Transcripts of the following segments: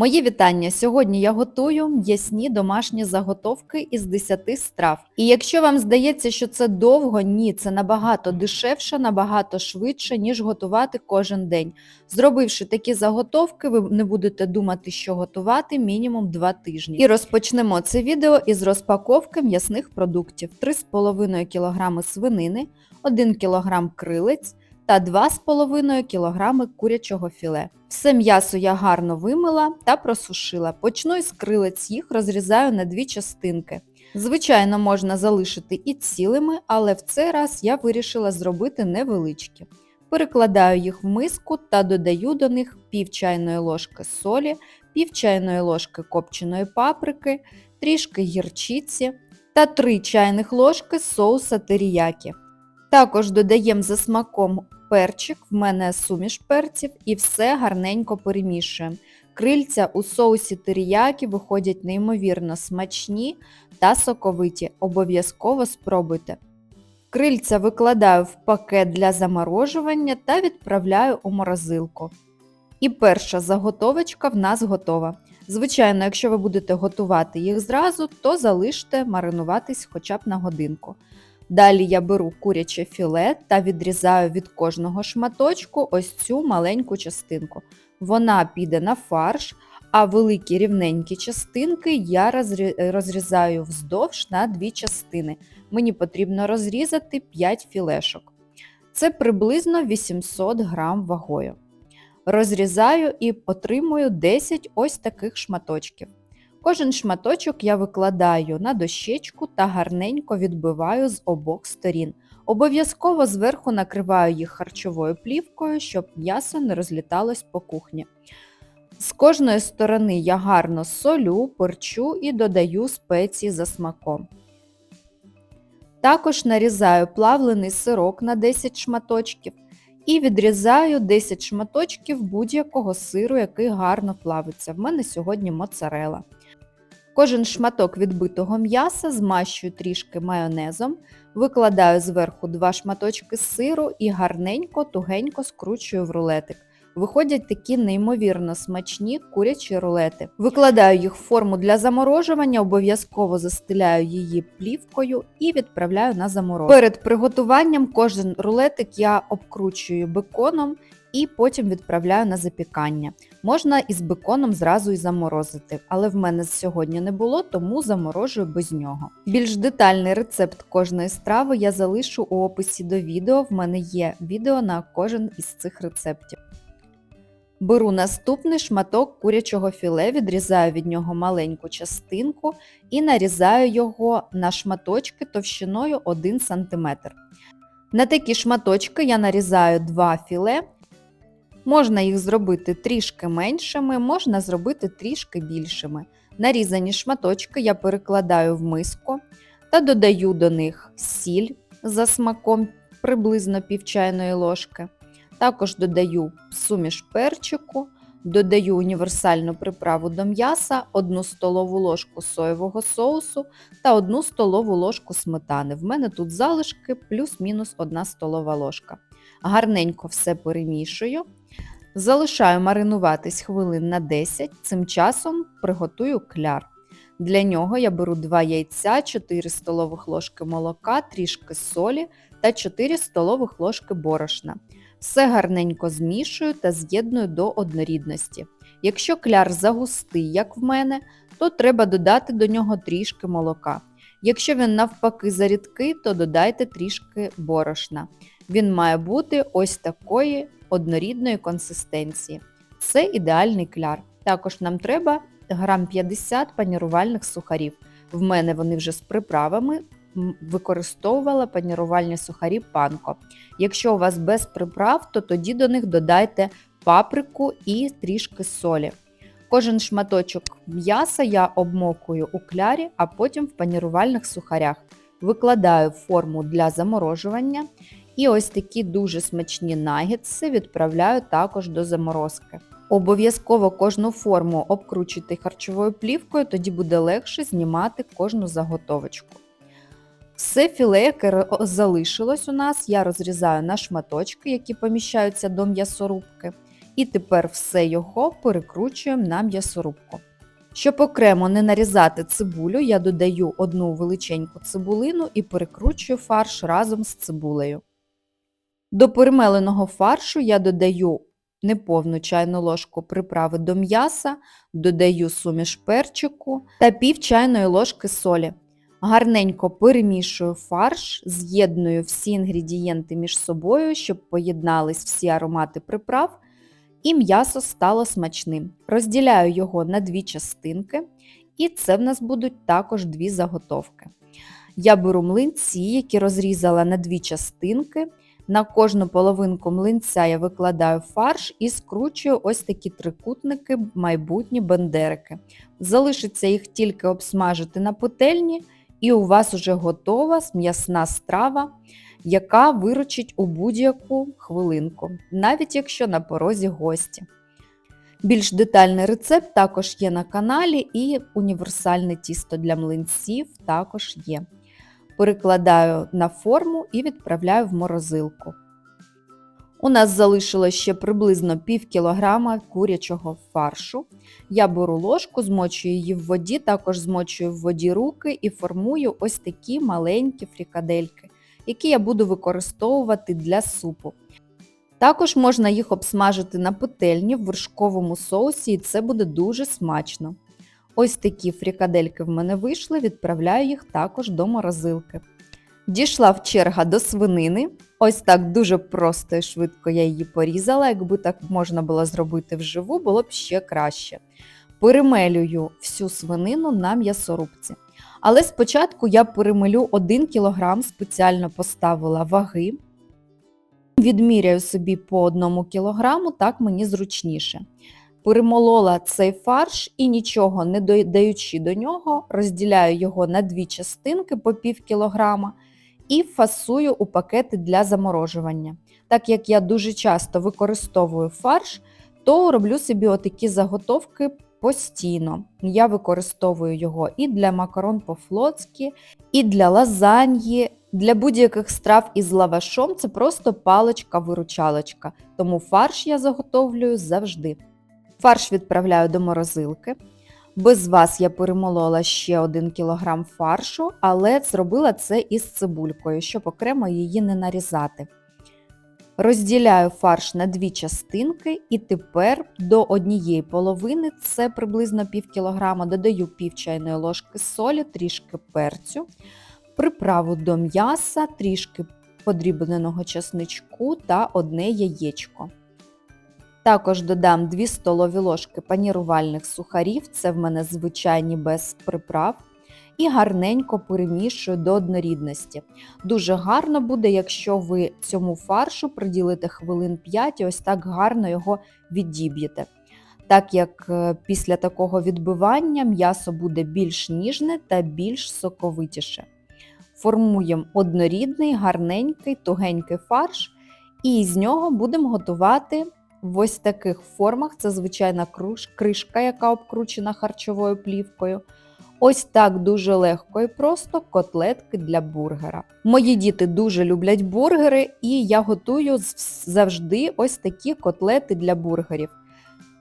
Мої вітання! Сьогодні я готую м'ясні домашні заготовки із 10 страв. І якщо вам здається, що це довго, ні, це набагато дешевше, набагато швидше, ніж готувати кожен день. Зробивши такі заготовки, ви не будете думати, що готувати мінімум 2 тижні. І розпочнемо це відео із розпаковки м'ясних продуктів: 3,5 кг свинини, 1 кг крилець та 2,5 кг курячого філе. Все м'ясо я гарно вимила та просушила. Почну із крилець їх розрізаю на дві частинки. Звичайно, можна залишити і цілими, але в цей раз я вирішила зробити невеличкі. Перекладаю їх в миску та додаю до них пів чайної ложки солі, пів чайної ложки копченої паприки, трішки гірчиці та 3 чайних ложки соуса теріякі. Також додаємо за смаком перчик, в мене суміш перців, і все гарненько перемішуємо. Крильця у соусі теріякі виходять неймовірно смачні та соковиті. Обов'язково спробуйте. Крильця викладаю в пакет для заморожування та відправляю у морозилку. І перша заготовочка в нас готова. Звичайно, якщо ви будете готувати їх зразу, то залиште маринуватись хоча б на годинку. Далі я беру куряче філе та відрізаю від кожного шматочку ось цю маленьку частинку. Вона піде на фарш, а великі рівненькі частинки я розрізаю вздовж на дві частини. Мені потрібно розрізати 5 філешок. Це приблизно 800 грам вагою. Розрізаю і отримую 10 ось таких шматочків. Кожен шматочок я викладаю на дощечку та гарненько відбиваю з обох сторін. Обов'язково зверху накриваю їх харчовою плівкою, щоб м'ясо не розліталось по кухні. З кожної сторони я гарно солю, перчу і додаю спеції за смаком. Також нарізаю плавлений сирок на 10 шматочків і відрізаю 10 шматочків будь-якого сиру, який гарно плавиться. В мене сьогодні моцарела. Кожен шматок відбитого м'яса змащую трішки майонезом, викладаю зверху два шматочки сиру і гарненько, тугенько скручую в рулетик. Виходять такі неймовірно смачні курячі рулети. Викладаю їх в форму для заморожування, обов'язково застеляю її плівкою і відправляю на заморозку. Перед приготуванням кожен рулетик я обкручую беконом і потім відправляю на запікання. Можна із беконом зразу і заморозити, але в мене сьогодні не було, тому заморожую без нього. Більш детальний рецепт кожної страви я залишу у описі до відео, в мене є відео на кожен із цих рецептів. Беру наступний шматок курячого філе, відрізаю від нього маленьку частинку і нарізаю його на шматочки товщиною 1 см. На такі шматочки я нарізаю 2 філе Можна їх зробити трішки меншими, можна зробити трішки більшими. Нарізані шматочки я перекладаю в миску та додаю до них сіль за смаком приблизно пів чайної ложки. Також додаю суміш перчику, додаю універсальну приправу до м'яса, 1 столову ложку соєвого соусу та 1 столову ложку сметани. В мене тут залишки плюс-мінус 1 столова ложка. Гарненько все перемішую. Залишаю маринуватись хвилин на 10, цим часом приготую кляр. Для нього я беру 2 яйця, 4 столових ложки молока, трішки солі та 4 столових ложки борошна. Все гарненько змішую та з'єдную до однорідності. Якщо кляр загустий, як в мене, то треба додати до нього трішки молока. Якщо він навпаки зарідкий, то додайте трішки борошна. Він має бути ось такої однорідної консистенції. Це ідеальний кляр. Також нам треба грам 50 панірувальних сухарів. В мене вони вже з приправами. Використовувала панірувальні сухарі панко. Якщо у вас без приправ, то тоді до них додайте паприку і трішки солі. Кожен шматочок м'яса я обмокую у клярі, а потім в панірувальних сухарях. Викладаю форму для заморожування і ось такі дуже смачні нагетси відправляю також до заморозки. Обов'язково кожну форму обкручуйте харчовою плівкою, тоді буде легше знімати кожну заготовочку. Все філе, яке залишилось у нас, я розрізаю на шматочки, які поміщаються до м'ясорубки. І тепер все його перекручуємо на м'ясорубку. Щоб окремо не нарізати цибулю, я додаю одну величеньку цибулину і перекручую фарш разом з цибулею. До перемеленого фаршу я додаю неповну чайну ложку приправи до м'яса, додаю суміш перчику та пів чайної ложки солі. Гарненько перемішую фарш, з'єдную всі інгредієнти між собою, щоб поєднались всі аромати приправ і м'ясо стало смачним. Розділяю його на дві частинки, і це в нас будуть також дві заготовки. Я беру млинці, які розрізала на дві частинки. На кожну половинку млинця я викладаю фарш і скручую ось такі трикутники, майбутні бендерики. Залишиться їх тільки обсмажити на петельні, і у вас вже готова м'ясна страва, яка виручить у будь-яку хвилинку, навіть якщо на порозі гості. Більш детальний рецепт також є на каналі, і універсальне тісто для млинців також є. Перекладаю на форму і відправляю в морозилку. У нас залишилось ще приблизно пів кілограма курячого фаршу. Я беру ложку, змочую її в воді, також змочую в воді руки і формую ось такі маленькі фрікадельки, які я буду використовувати для супу. Також можна їх обсмажити на петельні в вершковому соусі, і це буде дуже смачно. Ось такі фрікадельки в мене вийшли, відправляю їх також до морозилки. Дійшла в черга до свинини. Ось так дуже просто і швидко я її порізала. Якби так можна було зробити вживу, було б ще краще. Перемелюю всю свинину на м'ясорубці. Але спочатку я перемелю 1 кг, спеціально поставила ваги. Відміряю собі по 1 кг, так мені зручніше. Перемолола цей фарш і нічого не додаючи до нього, розділяю його на дві частинки по пів кілограма і фасую у пакети для заморожування. Так як я дуже часто використовую фарш, то роблю собі отакі заготовки постійно. Я використовую його і для макарон по-флотськи, і для лазаньї, для будь-яких страв із лавашом це просто паличка-виручалочка, тому фарш я заготовлюю завжди. Фарш відправляю до морозилки. Без вас я перемолола ще 1 кг фаршу, але зробила це із цибулькою, щоб окремо її не нарізати. Розділяю фарш на дві частинки і тепер до однієї половини, це приблизно пів кілограма, додаю пів чайної ложки солі, трішки перцю, приправу до м'яса, трішки подрібненого чесничку та одне яєчко. Також додам 2 столові ложки панірувальних сухарів, це в мене звичайні без приправ. І гарненько перемішую до однорідності. Дуже гарно буде, якщо ви цьому фаршу приділите хвилин 5 і ось так гарно його відіб'єте. Так як е, після такого відбивання м'ясо буде більш ніжне та більш соковитіше. Формуємо однорідний, гарненький, тугенький фарш, і з нього будемо готувати в ось таких формах це звичайна кришка, яка обкручена харчовою плівкою. Ось так дуже легко і просто котлетки для бургера. Мої діти дуже люблять бургери, і я готую завжди ось такі котлети для бургерів.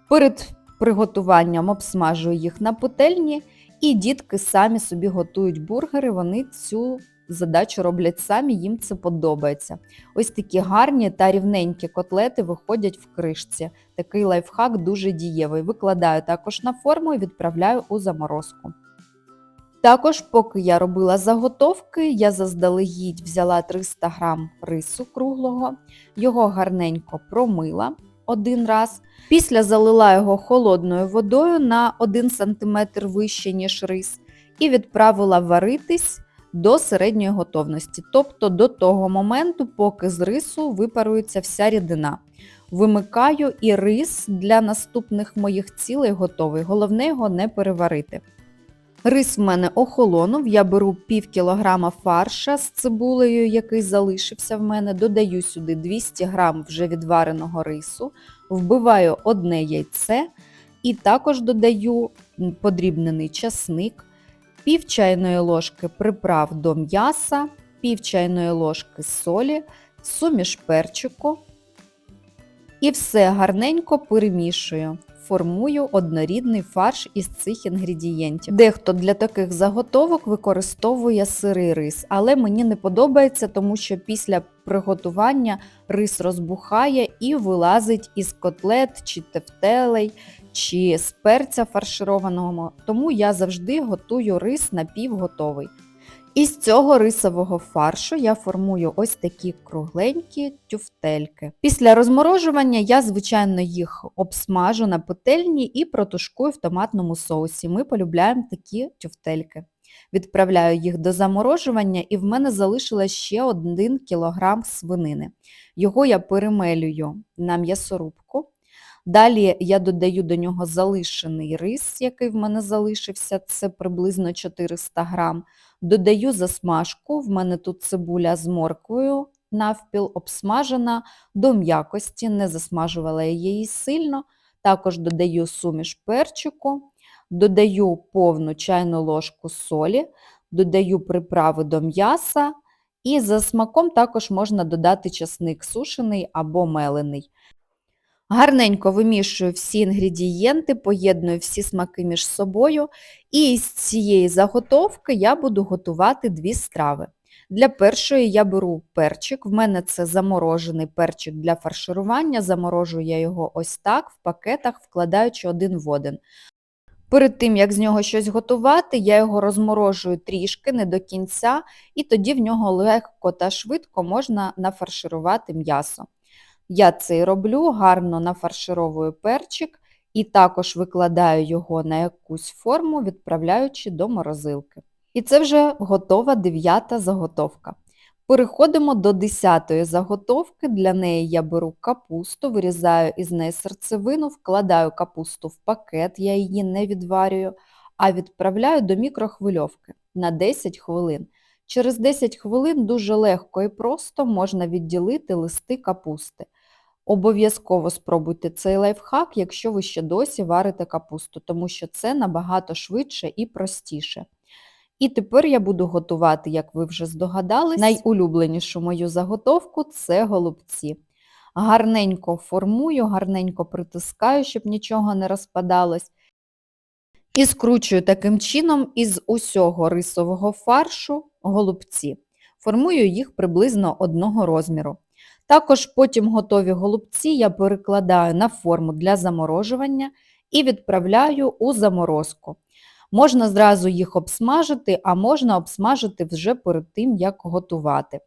Перед приготуванням обсмажую їх на петельні, і дітки самі собі готують бургери, вони цю задачу роблять самі, їм це подобається. Ось такі гарні та рівненькі котлети виходять в кришці. Такий лайфхак дуже дієвий. Викладаю також на форму і відправляю у заморозку. Також, поки я робила заготовки, я заздалегідь взяла 300 г рису круглого, його гарненько промила один раз. Після залила його холодною водою на 1 см вище, ніж рис, і відправила варитись до середньої готовності, тобто до того моменту, поки з рису випарується вся рідина. Вимикаю і рис для наступних моїх цілей готовий. Головне його не переварити. Рис в мене охолонув, я беру пів кілограма фарша з цибулею, який залишився в мене, додаю сюди 200 г вже відвареного рису, вбиваю одне яйце і також додаю подрібнений часник, пів чайної ложки приправ до м'яса, пів чайної ложки солі, суміш перчику, І все гарненько перемішую. Формую однорідний фарш із цих інгредієнтів. Дехто для таких заготовок використовує сирий рис, але мені не подобається, тому що після приготування рис розбухає і вилазить із котлет чи тефтелей, чи з перця фаршированого. Тому я завжди готую рис напівготовий. Із цього рисового фаршу я формую ось такі кругленькі тюфтельки. Після розморожування я, звичайно, їх обсмажу на петельні і протушкую в томатному соусі. Ми полюбляємо такі тюфтельки. Відправляю їх до заморожування і в мене залишилось ще 1 кг свинини. Його я перемелюю на м'ясорубку. Далі я додаю до нього залишений рис, який в мене залишився, це приблизно 400 грам. Додаю засмажку, в мене тут цибуля з морквою навпіл обсмажена до м'якості, не засмажувала я її сильно. Також додаю суміш перчику, додаю повну чайну ложку солі, додаю приправи до м'яса і за смаком також можна додати часник сушений або мелений. Гарненько вимішую всі інгредієнти, поєдную всі смаки між собою і з цієї заготовки я буду готувати дві страви. Для першої я беру перчик, в мене це заморожений перчик для фарширування, заморожую я його ось так, в пакетах, вкладаючи один в один. Перед тим, як з нього щось готувати, я його розморожую трішки, не до кінця, і тоді в нього легко та швидко можна нафарширувати м'ясо. Я це і роблю, гарно нафаршировую перчик і також викладаю його на якусь форму, відправляючи до морозилки. І це вже готова дев'ята заготовка. Переходимо до десятої заготовки. Для неї я беру капусту, вирізаю із неї серцевину, вкладаю капусту в пакет, я її не відварюю, а відправляю до мікрохвильовки на 10 хвилин. Через 10 хвилин дуже легко і просто можна відділити листи капусти. Обов'язково спробуйте цей лайфхак, якщо ви ще досі варите капусту, тому що це набагато швидше і простіше. І тепер я буду готувати, як ви вже здогадались, найулюбленішу мою заготовку це голубці. Гарненько формую, гарненько притискаю, щоб нічого не розпадалось. І скручую таким чином із усього рисового фаршу голубці. Формую їх приблизно одного розміру. Також потім готові голубці я перекладаю на форму для заморожування і відправляю у заморозку. Можна зразу їх обсмажити, а можна обсмажити вже перед тим, як готувати.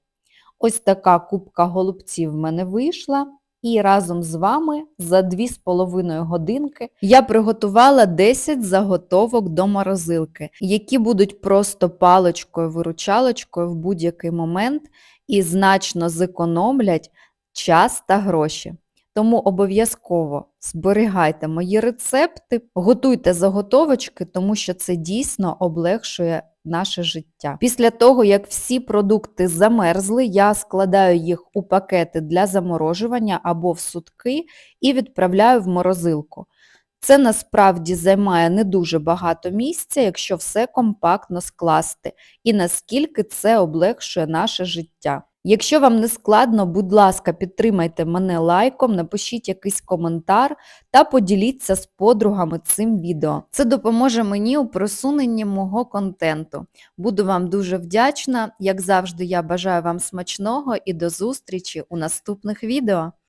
Ось така кубка голубців в мене вийшла. І разом з вами за 2,5 годинки я приготувала 10 заготовок до морозилки, які будуть просто паличкою-виручалочкою в будь-який момент і значно зекономлять час та гроші. Тому обов'язково зберігайте мої рецепти, готуйте заготовочки, тому що це дійсно облегшує наше життя. Після того, як всі продукти замерзли, я складаю їх у пакети для заморожування або в сутки і відправляю в морозилку. Це насправді займає не дуже багато місця, якщо все компактно скласти, і наскільки це облегшує наше життя. Якщо вам не складно, будь ласка, підтримайте мене лайком, напишіть якийсь коментар та поділіться з подругами цим відео. Це допоможе мені у просуненні мого контенту. Буду вам дуже вдячна. Як завжди, я бажаю вам смачного і до зустрічі у наступних відео.